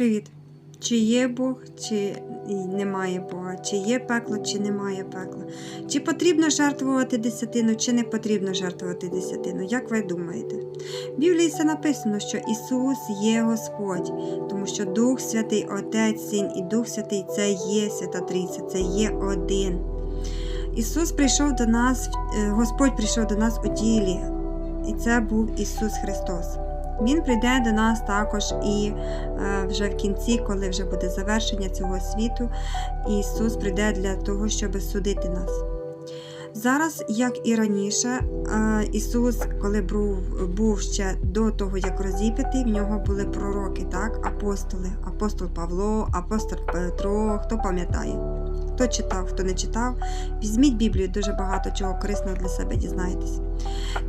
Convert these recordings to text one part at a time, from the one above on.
Привіт! Чи є Бог, чи немає Бога, чи є пекло, чи немає пекла? Чи потрібно жертвувати десятину, чи не потрібно жертвувати десятину? Як ви думаєте? В Біблії все написано, що Ісус є Господь, тому що Дух Святий, Отець, Син і Дух Святий це є Свята Трійця, це є один. Ісус прийшов до нас, е, Господь прийшов до нас у тілі, і це був Ісус Христос. Він прийде до нас також і е, вже в кінці, коли вже буде завершення цього світу, Ісус прийде для того, щоб судити нас. Зараз, як і раніше, е, Ісус, коли був, ще до того, як розіп'ятий, в нього були пророки, так? апостоли, апостол Павло, апостол Петро, хто пам'ятає? Хто читав, хто не читав, візьміть Біблію, дуже багато чого корисного для себе дізнаєтесь.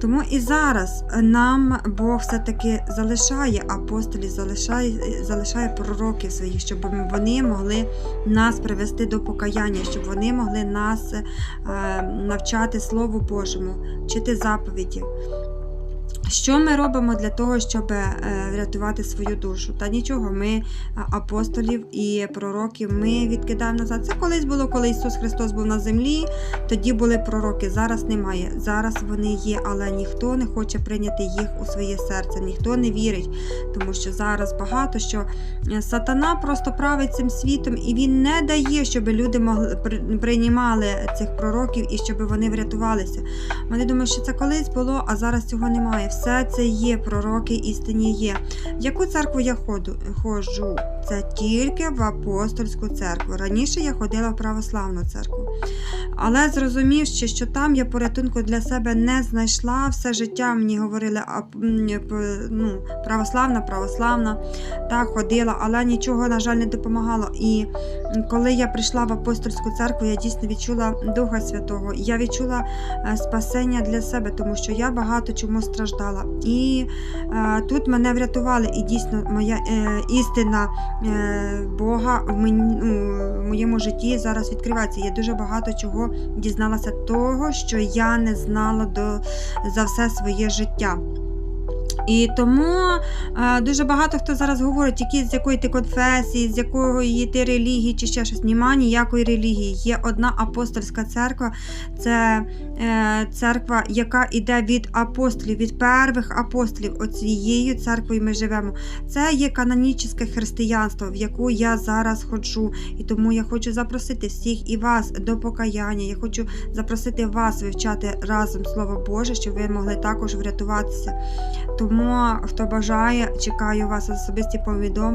Тому і зараз нам Бог все-таки залишає апостолів, залишає, залишає пророків своїх, щоб вони могли нас привести до покаяння, щоб вони могли нас е, навчати Слову Божому, вчити заповіді. Що ми робимо для того, щоб е, врятувати свою душу? Та нічого, ми е, апостолів і пророків ми відкидаємо назад. Це колись було, коли Ісус Христос був на землі, тоді були пророки. Зараз немає. Зараз вони є, але ніхто не хоче прийняти їх у своє серце, ніхто не вірить, тому що зараз багато що е, сатана просто править цим світом, і він не дає, щоб люди могли при- приймали цих пророків і щоб вони врятувалися. Вони думають, що це колись було, а зараз цього немає. Все це є, пророки істинні є. В яку церкву я ходу, ходжу? Це тільки в апостольську церкву. Раніше я ходила в православну церкву. Але зрозумівши, що там я порятунку для себе не знайшла, все життя мені говорили, ну, православна, православна, так ходила, але нічого, на жаль, не допомагало. І коли я прийшла в апостольську церкву, я дійсно відчула Духа Святого. Я відчула е, спасення для себе, тому що я багато чому страждала. І е, тут мене врятували, і дійсно моя е, істина е, Бога в, мені, ну, в моєму житті зараз відкривається. Я дуже багато чого дізналася того, що я не знала до, за все своє життя. І тому е, дуже багато хто зараз говорить, які з якої ти конфесії, з якої ти релігії чи ще щось. Нема ніякої релігії. Є одна апостольська церква, це е, церква, яка йде від апостолів, від первих апостолів. Оцією церквою ми живемо. Це є канонічне християнство, в яку я зараз ходжу. І тому я хочу запросити всіх і вас до покаяння. Я хочу запросити вас вивчати разом Слово Боже, щоб ви могли також врятуватися. Тому, хто бажає, чекаю вас особисті повідомлення.